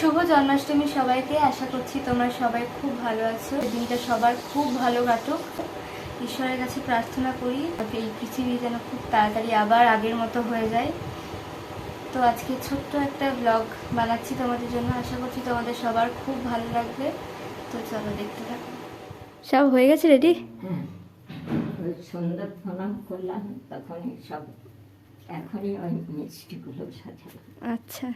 শুভ জন্মাষ্টমী সবাইকে। আশা করছি তোমরা সবাই খুব ভালো আছো। দিনটা সবার খুব ভালো কাটুক। ঈশ্বরের কাছে প্রার্থনা করি এই পৃথিবী যেন খুব তাড়াতাড়ি আবার আগের মতো হয়ে যায়। তো আজকে ছোট্ট একটা ব্লগ বানাচ্ছি তোমাদের জন্য। আশা করছি তোমাদের সবার খুব ভালো লাগবে। তো চলো দেখতে থাকো। সব হয়ে গেছে রেডি সুন্দর প্রণাম করলাম তখনই সব এখনই ওই মিষ্টিগুলো সাজালাম। আচ্ছা।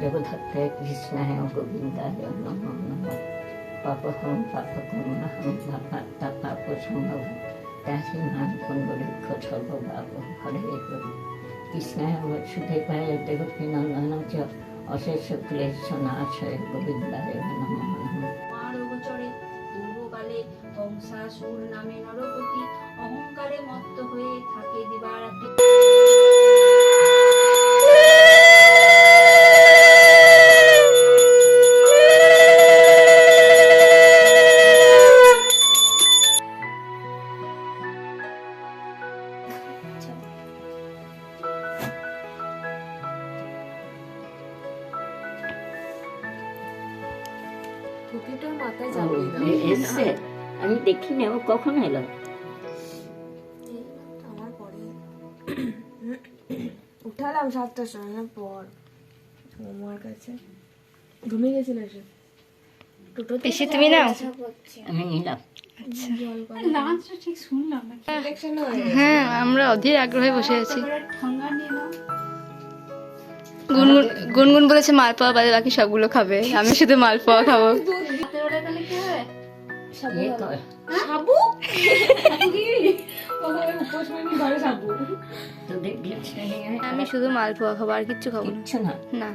জগদ্ধত্তে কৃষ্ণায় গোবিন্দায় নম নম পাপহম পাপকর্মহম পাপাত্তা পাপ সম্ভব তাহি মান পুণ্ডরিক্ষ সর্বভাব হরে হরি কৃষ্ণায় বসুদেবায় দেবকী নন্দন চ অশেষ ক্লেশ নাশয় গোবিন্দায় নম নম পূর্বকালে নামে অহংকারে মত্ত হয়ে থাকে দিবারাত্রি। টুপিটা মাথায় ও, চাপিয়ে দাও এ- এসছে? আমি দেখিনি ও কখন এলো? আমার পরে। উঠালাম সাতটার সময় না পর। আমার কাছে। ঘুমিয়ে গেছিল এসে? তুমি নাও। আমি নিলাম। না। ইলেকশন হয়ে। হ্যাঁ আমরা অধীর আগ্রহে বসে আছি। ঠান্ডা নিয়ে নাও। গুনগুন গুনগুন বলেছে মালপোয়া বাদে বাকি সবগুলো খাবে। আমি শুধু মালপোয়া খাব। আমি শুধু মালপোয়া খাব আর কিচ্ছু খাব না। না। না।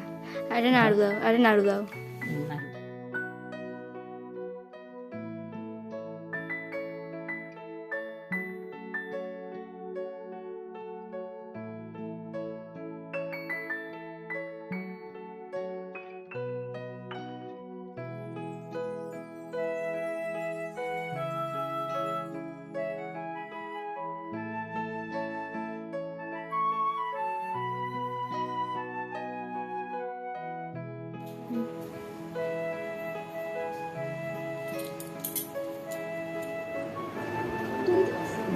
আরে নাড়ু দাও আরে নাড়ু দাও।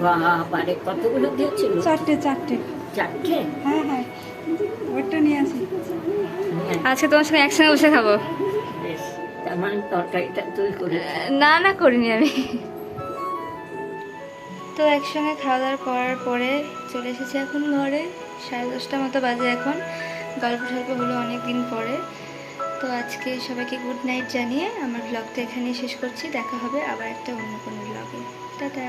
বাবারে কতগুলো দিয়েছিল চারটে চারটে। চারটে? হ্যাঁ হ্যাঁ। ওটা নিয়ে আসি। আজকে তোমার সঙ্গে একসঙ্গে বসে খাব? বেশ তার মানে তরকারিটা তুই করে না না করিনি আমি। তো একসঙ্গে খাওয়া দাওয়া করার পরে চলে এসেছি এখন ঘরে। সাড়ে দশটা মতো বাজে এখন। গল্প টল্প হলো অনেক দিন পরে। তো আজকে সবাইকে গুড নাইট জানিয়ে আমার ব্লগটা এখানেই শেষ করছি। দেখা হবে আবার একটা অন্য কোনো ব্লগে টাটা।